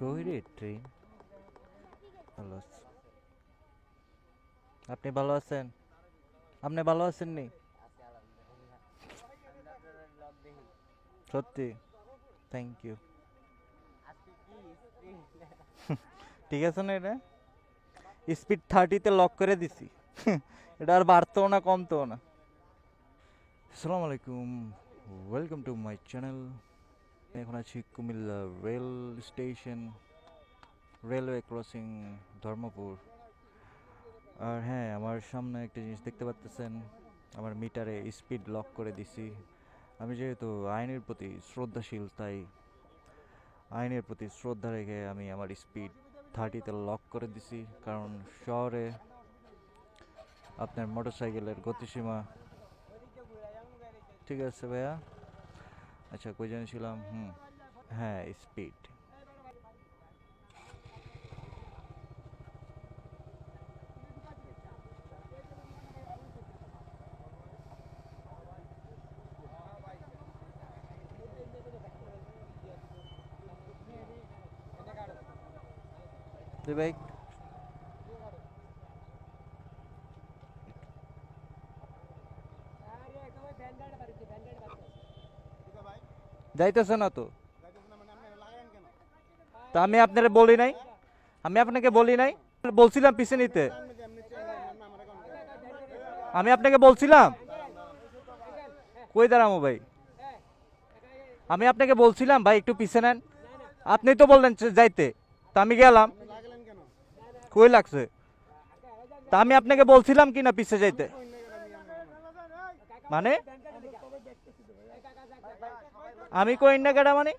কই ট্রেন ভালো আছি। আপনি ভালো আছেন? আপনি ভালো আছেন নি সত্যি? থ্যাংক ইউ ঠিক আছে না এটা? স্পিড থার্টিতে লক করে দিছি। এটা আর বাড়তেও না, কমতেও না। আসসালামু আলাইকুম। ওয়েলকাম টু মাই চ্যানেল এখন আছি Comilla rail station, railway crossing Dharmapur. আর হ্যাঁ আমার সামনে একটা জিনিস দেখতে পাচ্তেছেন। আমার মিটারে স্পিড লক করে দিছি। আমি যেহেতু আইনের প্রতি শ্রদ্ধাশীল, তাই আইনের প্রতি শ্রদ্ধা রেখে আমি আমার স্পিড থার্টিতে লক করে দিছি। কারণ শহরে আপনার মোটরসাইকেলের গতিসীমা ঠিক আছে ভাইয়া। আচ্ছা কই জানিয়েছিলাম? হুম। হ্যাঁ স্পিড ভাই যাইতেছে না তো? তা আমি আপনারা বলি নাই? আমি আপনাকে বলি নাই? বলছিলাম পিছে নিতে আমি আপনাকে বলছিলাম? কই দাঁড়ামো ভাই? আমি আপনাকে বলছিলাম, ভাই একটু পিছে নেন। আপনি তো বললেন যাইতে। তা আমি গেলাম। কই লাগছে? তা আমি আপনাকে বলছিলাম কি না পিছে যাইতে? মানে? আমি কই না কেডা মানে?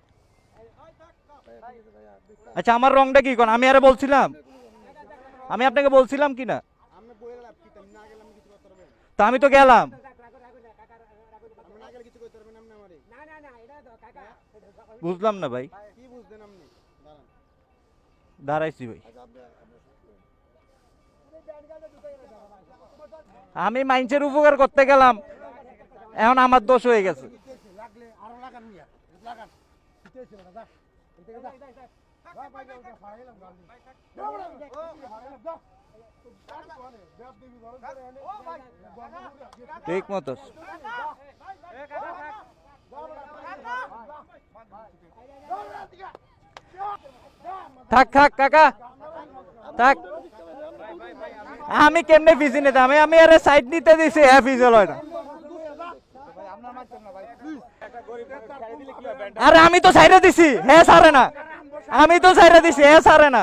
আচ্ছা আমার রংটা কি কোন? আমি আরে বলছিলাম। আমি আপনাকে বলছিলাম কি না? তা আমি তো গেলাম। বুঝলাম না ভাই। দাঁড়াইছি ভাই। আমি মাইন্সের উপকার করতে গেলাম। এখন আমার দোষ হয়ে গেছে। ঠিক মতো। থাক থাক কাকা। থাক। আমি কেমনে ফিজি নিতে আমি আমি আরে সাইড নিতে দিছি হ্যাঁ ফিজল হয় না আরে আমি তো সাইডে দিছি হ্যাঁ সারে না। আমি তো সাইডে দিছি হ্যাঁ সারে না।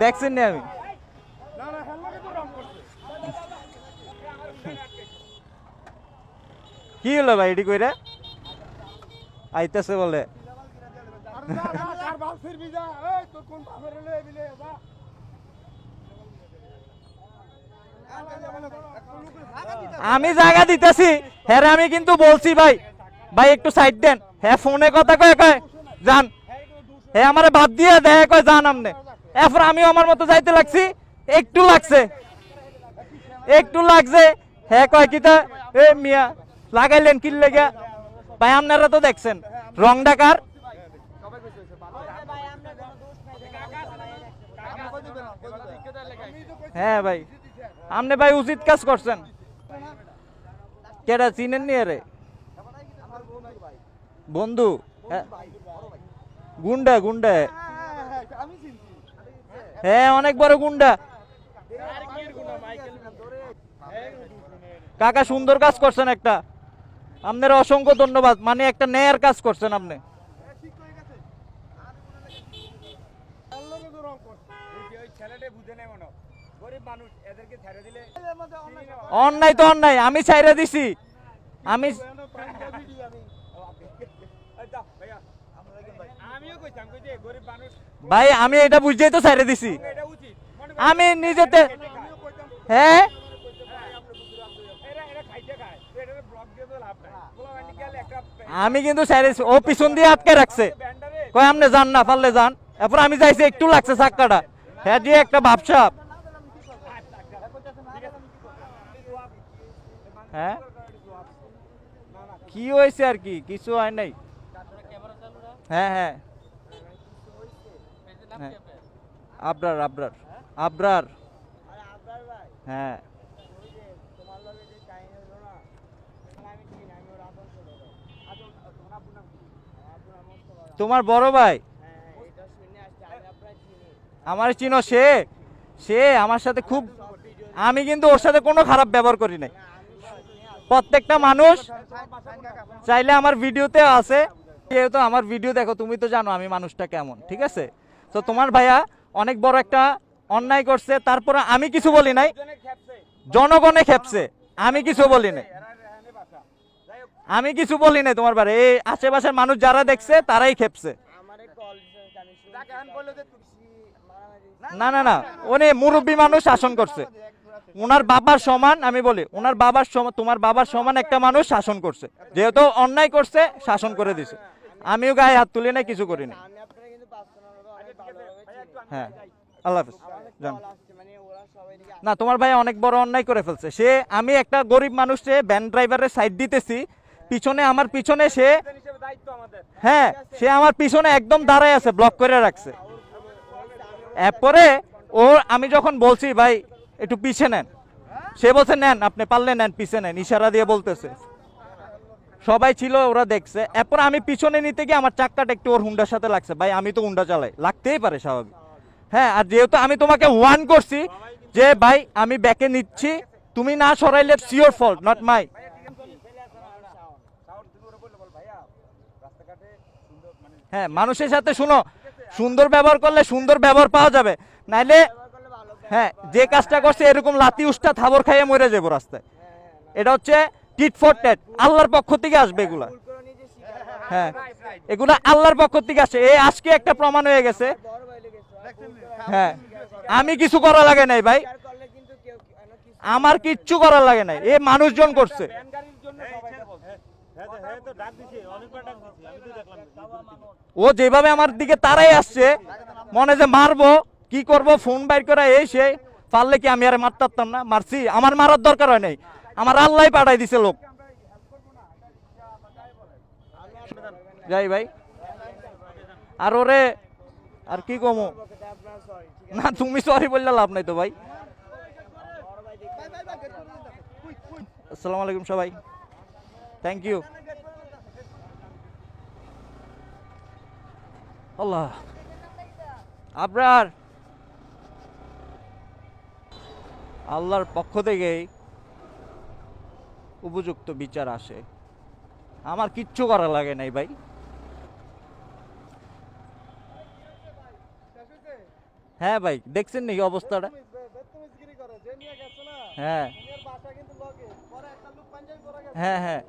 দেখছেন নি আমি? কি হলো ভাই, এটি কইরা? আইতাছে বলে। আমি জায়গা দিতেছি। হ্যাঁ আমি কিন্তু বলছি ভাই। ভাই, একটু সাইড দেন। হ্যাঁ ফোনে কথা কয় কয়, যান। হ্যাঁ আমারে বাদ দিয়ে দেয়, কয়, যান আমনে। এরপর আমিও আমার মতো যাইতে লাগছি। একটু লাগছে। একটু লাগছে। হ্যাঁ কয় কিতা এ, মিয়া, লাগাইলেন কি লেগে ভাই, আপনারা তো দেখছেন। রং ডাকার হ্যাঁ ভাই। আপনি ভাই উচিত কাজ করছেন। কেডা চিনেন নি রে বন্ধু হ্যাঁ। গুন্ডা গুন্ডা। হ্যাঁ অনেক বড় গুন্ডা। কাকা সুন্দর কাজ করছেন একটা। আপনার অসংখ্য ধন্যবাদ। মানে একটা ন্যায়ের কাজ করছেন আপনি। অন্যায় তো অন্যায় আমি ছাইরা দিছি। আমি ভাই। আমি এটা বুঝতেই তো ছাইরা দিছি। আমি নিজেতে হ্যাঁ আমি কিন্তু ও পিছন দিয়ে আটকে রাখছে। কয় আপনি যান না পারলে যান। এরপর আমি যাইছি একটু লাগছে চাক্কাটা। হ্যাঁ দিয়ে একটা ভাবসাপ হ্যাঁ? কি হয়েছে আর কি? কিছু হয় নাই? হ্যাঁ হ্যাঁ। হ্যাঁ। আবরার আবরার। আবরার। হ্যাঁ। তোমার বড় ভাই? আমার চিনো সে? সে আমার সাথে খুব আমি কিন্তু ওর সাথে কোনো খারাপ ব্যবহার করি নাই। প্রত্যেকটা মানুষ চাইলে আমার ভিডিওতে আছে। যেহেতু আমার ভিডিও দেখো, তুমি তো জানো আমি মানুষটা কেমন, ঠিক আছে? তো তোমার ভাইয়া অনেক বড় একটা অন্যায় করছে, তারপরে আমি কিছু বলি নাই। জনগণে খেপছে, আমি কিছু বলি নাই। আমি কিছু বলি নাই তোমার বারে। এই আশেপাশের মানুষ যারা দেখছে, তারাই খেপছে। না না না, উনি মুরব্বী মানুষ শাসন করছে। ওনার বাবার সমান, আমি বলি ওনার বাবার সমান তোমার বাবার সমান একটা মানুষ শাসন করছে। যেহেতু অন্যায় করছে, শাসন করে দিছে। আমিও গায়ে হাত তুলি না কিছু করি না হ্যাঁ। আল্লাহ হাফিজ। না, তোমার ভাই অনেক বড় অন্যায় করে ফেলছে। সে, আমি একটা গরিব মানুষে ভ্যান ড্রাইভারের সাইড দিতেছি। পিছনে, আমার পিছনে সে হ্যাঁ সে আমার পিছনে একদম দাঁড়ায় আছে ব্লক করে রাখছে। এরপরে ও আমি যখন বলছি, ভাই একটু পিছে নেন। সে বলছে, নেন, আপনি পারলে নেন, পিছে নেন। ইশারা দিয়ে বলতেছে। সবাই ছিল, ওরা দেখছে। এরপর আমি পিছনে নিতে গিয়ে আমার চাক্কাটা একটু ওর হুন্ডার সাথে লাগছে। ভাই, আমি তো হুন্ডা চালাই, লাগতেই পারে স্বাভাবিক। হ্যাঁ আর যেহেতু আমি তোমাকে ওয়ান করছি যে, ভাই, আমি ব্যাকে নিচ্ছি। তুমি না সরাইলে সিওর ফল্ট নট মাই হ্যাঁ মানুষের সাথে শুনো। সুন্দর ব্যবহার করলে সুন্দর ব্যবহার পাওয়া যাবে। নাইলে হ্যাঁ যে কাজটা করছে এরকম লাতি উষ্টা থাবর খাইয়ে মরে যাব রাস্তায়। এটা হচ্ছে টিট ফর টেট, আল্লাহর পক্ষ থেকে আসবে এগুলা। হ্যাঁ এগুলা আল্লাহর পক্ষ থেকে আসে। এ আজকে একটা প্রমাণ হয়ে গেছে। হ্যাঁ আমি কিছু করা লাগে নাই ভাই। আমার কিচ্ছু করা লাগে নাই। এ মানুষজন করছে। ও যেভাবে আমার দিকে তারাই আসছে, মনে যে মারবো কি করব? ফোন বাইর করে এই সে, পারলে কি আমি আর মারতে পারতাম না? মারছি। আমার মারার দরকার হয় নাই। আমার আল্লাহ পাঠাই দিছে লোক। যাই ভাই। আর ওরে, আর কি কমো? না, তুমি সরি বললে লাভ নাই তো ভাই। আসসালামু আলাইকুম সবাই। Thank you Allah. আবরার। আল্লাহর পক্ষ থেকেই উপযুক্ত বিচার আসে। আমার কিচ্ছু করা লাগে নাই ভাই। হ্যাঁ ভাই, দেখছেন নাকি অবস্থাটা? হ্যাঁ। হ্যাঁ হ্যাঁ।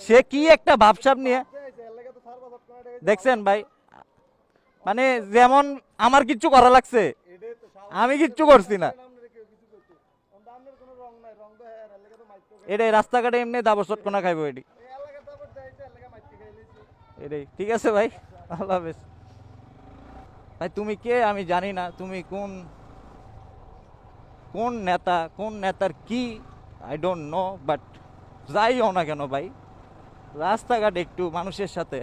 সে কি একটা ভাবসাব নিয়ে? দেখছেন ভাই মানে যেমন আমার কিচ্ছু করা লাগছে, আমি কিচ্ছু করছি না। এটাই, রাস্তাঘাটে এমনি দাবর চটকোনা খাইবো এটি। এটাই, ঠিক আছে ভাই, আল্লাহ হাফেজ। ভাই, তুমি কে? আমি জানি না, তুমি কোন কোন নেতা, কোন নেতার কি? আই ডোন্ট নো বাট যাই হও না কেন ভাই, রাস্তাঘাট একটু মানুষের সাথে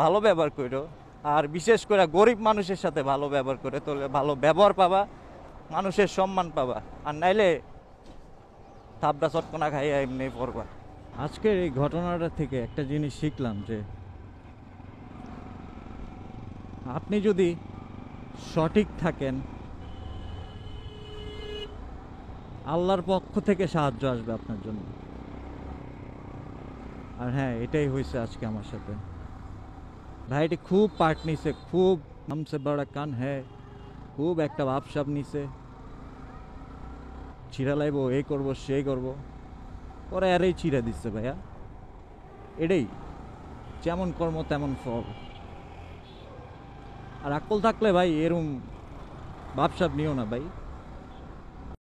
ভালো ব্যবহার করো। আর বিশেষ করে গরিব মানুষের সাথে ভালো ব্যবহার করে তোলে, ভালো ব্যবহার পাবা, মানুষের সম্মান পাবা। আর নাইলে থাবড়া চটকনা খাইয়া এমনি পড়বা। আজকের এই ঘটনাটা থেকে একটা জিনিস শিখলাম যে, আপনি যদি সঠিক থাকেন, আল্লাহর পক্ষ থেকে সাহায্য আসবে আপনার জন্য। আর হ্যাঁ এটাই হয়েছে আজকে আমার সাথে। ভাইটি খুব পার্ট নিছে খুব হামসে বড় কান হ্যাঁ খুব একটা ভাবসাব নিছে ছিঁড়া লাইব এই করব সেই করব পরে আরেই ছিঁড়া দিচ্ছে ভাইয়া এটাই যেমন কর্ম তেমন ফল আর আকল থাকলে ভাই এরম ভাবসাব নিও না ভাই